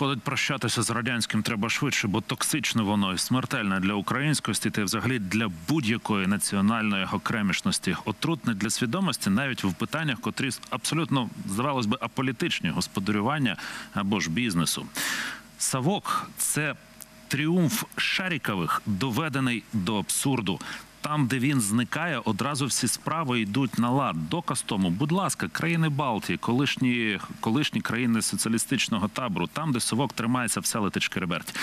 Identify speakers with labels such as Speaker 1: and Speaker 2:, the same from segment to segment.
Speaker 1: Виходить, прощатися з радянським треба швидше, бо токсичне воно і смертельне для українськості та взагалі для будь-якої національної окремішності. Отрутне для свідомості навіть в питаннях, котрі абсолютно здавалось би аполітичні господарювання або ж бізнесу. Савок це тріумф Шарікових, доведений до абсурду. Там, де він зникає, одразу всі справи йдуть на лад. Доказ тому, будь ласка, країни Балтії, колишні, колишні країни соціалістичного табору, там, де совок тримається, все летить шкереберть.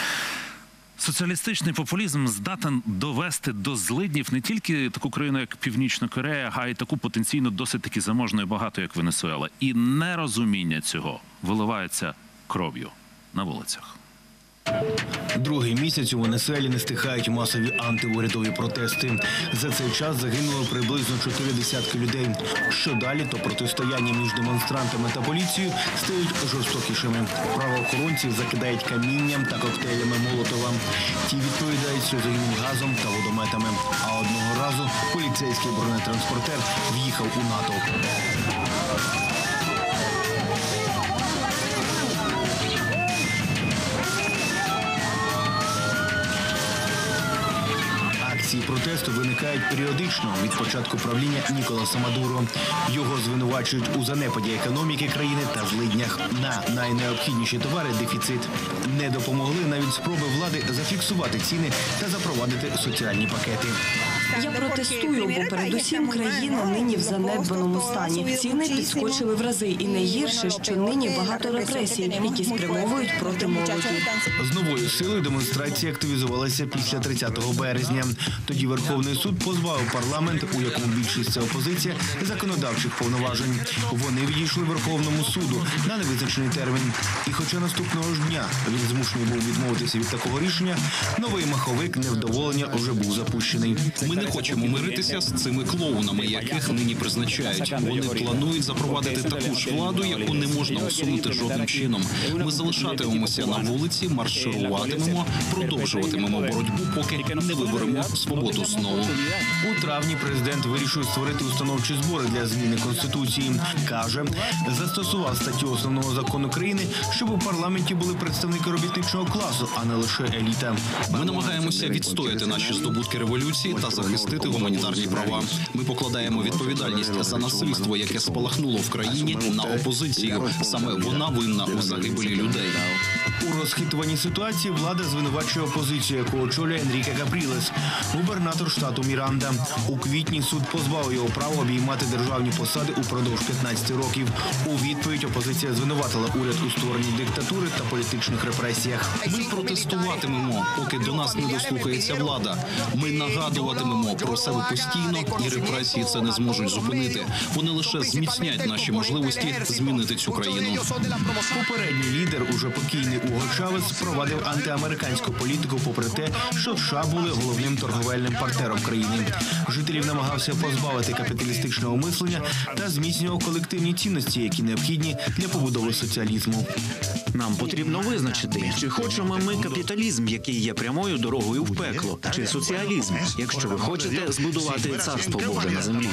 Speaker 1: Соціалістичний популізм здатен довести до злиднів не тільки таку країну, як Північна Корея, а й таку потенційно досить таки заможну і багату, як Венесуела. І нерозуміння цього виливається кров'ю на вулицях.
Speaker 2: Другий місяць у Венесуелі не стихають масові антиурядові протести. За цей час загинуло приблизно чотири десятки людей. Що далі, то протистояння між демонстрантами та поліцією стають жорстокішими. Правоохоронців закидають камінням та коктейлями Молотова. Ті відповідають сльозогінним газом та водометами. А одного разу поліцейський бронетранспортер в'їхав у натовп. Акції протесту виникають періодично від початку правління Ніколаса Мадуро. Його звинувачують у занепаді економіки країни та злиднях. На найнеобхідніші товари дефіцит. Не допомогли навіть спроби влади зафіксувати ціни та запровадити соціальні пакети.
Speaker 3: Я протестую, бо передусім країна нині в занедбаному стані. Ціни підскочили в рази, і найгірше, що нині багато репресій, які спрямовують проти молоді.
Speaker 2: З новою силою демонстрація активізувалася після 30 березня. Тоді Верховний суд позбавив парламент, у якому більшість це опозиція, законодавчих повноважень. Вони відійшли Верховному суду на невизначений термін. І хоча наступного ж дня він змушений був відмовитися від такого рішення, новий маховик невдоволення вже був запущений.
Speaker 4: Ми не хочемо миритися з цими клоунами, яких нині призначають. Вони планують запровадити таку ж владу, яку не можна усунути жодним чином. Ми залишатимемося на вулиці, маршируватимемо, продовжуватимемо боротьбу, поки не виберемо свободу знову.
Speaker 2: У травні президент вирішив створити установчі збори для зміни конституції. каже, застосував статтю основного закону країни, щоб у парламенті були представники робітничого класу, а не лише еліта.
Speaker 4: Ми намагаємося відстояти наші здобутки революції та захистити гуманітарні права. Ми покладаємо відповідальність за насильство, яке спалахнуло в країні на опозицію. Саме вона винна у загибелі людей.
Speaker 2: У розхитуванні ситуації влада звинувачує опозицію, яку очолює Енріке Капрілес, губернатор штату Міранда. У квітні суд позбавив його права обіймати державні посади упродовж 15 років. У відповідь опозиція звинуватила уряд у створенні диктатури та політичних репресіях.
Speaker 4: Ми протестуватимемо, поки до нас не дослухається влада. Ми нагадуватимемо про себе постійно, і репресії це не зможуть зупинити. Вони лише зміцнять наші можливості змінити цю країну.
Speaker 2: Попередній лідер, уже покійний Уго Чавес, провадив антиамериканську політику, попри те, що США були головним торговельним партнером країни. Жителів намагався позбавити капіталістичного мислення та зміцнював колективні цінності, які необхідні для побудови соціалізму.
Speaker 5: Нам потрібно визначити, чи хочемо ми капіталізм, який є прямою дорогою в пекло, чи соціалізм, якщо ви хочете збудувати царство Боже на землі.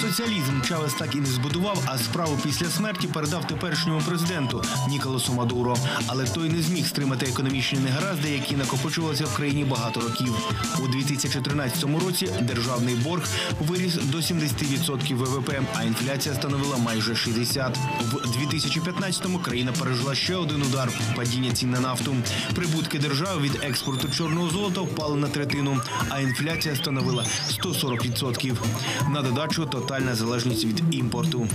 Speaker 2: Соціалізм Чавес так і не збудував, а справу після смерті передав теперішньому президенту Ніколасу Мадуро. Але той не зміг стримати економічні негаразди, які накопичувалися в країні багато років. У 2013 році державний борг виріс до 70% ВВП, а інфляція становила майже 60%. В 2015-му країна пережила ще один удар падіння цін на нафту. Прибутки держави від експорту чорного золота впали на третину, а інфляція становила 140%. На додачу тотальна залежність від імпорту.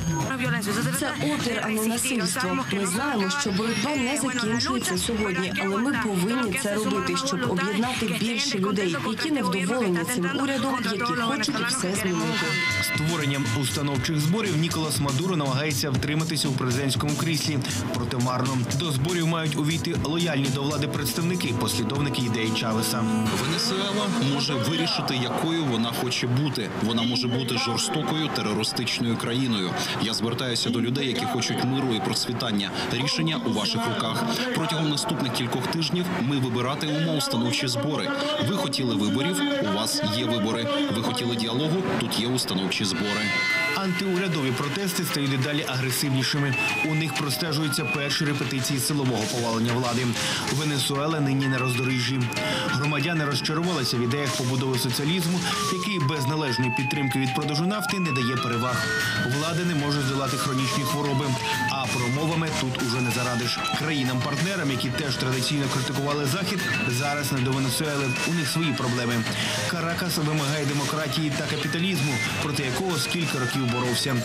Speaker 3: Це опір, а не насильство. Ми знаємо, що боротьба не закінчується сьогодні, але ми повинні це робити, щоб об'єднати більше людей, які невдоволені цим урядом, які хочуть все змінити.
Speaker 2: Створенням установчих зборів Ніколас Мадуро намагається втриматися у президентському кріслі. Проте марно до зборів мають увійти лояльні до влади представники, послідовники ідеї Чавеса.
Speaker 4: Венесуела може вирішити, якою вона хоче бути. Вона може бути жорстокою терористичною країною. Я звертаюся до людей, які хочуть миру і процвітання. Рішення у ваших руках. Протягом наступних кількох тижнів ми вибиратимемо установчі збори. Ви хотіли виборів? У вас є вибори. Ви хотіли діалогу? Тут є установчі збори.
Speaker 2: Антиурядові протести стають дедалі агресивнішими. У них простежуються перші репетиції силового повалення влади. Венесуела нині на роздоріжжі. Громадяни розчарувалися в ідеях побудови соціалізму, який без належної підтримки від продажу нафти не дає переваг. Влада не може здолати хронічні хвороби, а промовами тут уже не зарадиш. Країнам-партнерам, які теж традиційно критикували захід, зараз не до Венесуели. У них свої проблеми. Каракас вимагає демократії та капіталізму, проти якого скільки років боровся.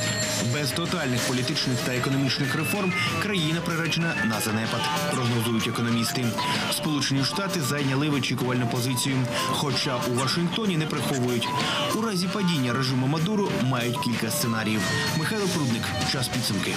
Speaker 2: Без тотальних політичних та економічних реформ країна приречена на занепад, прогнозують економісти. Сполучені Штати зайняли вичікувальну позицію, хоча у Вашингтоні не приховують. У разі падіння режиму Мадуру мають кілька сценаріїв. Михайло Прудник, час підсумки.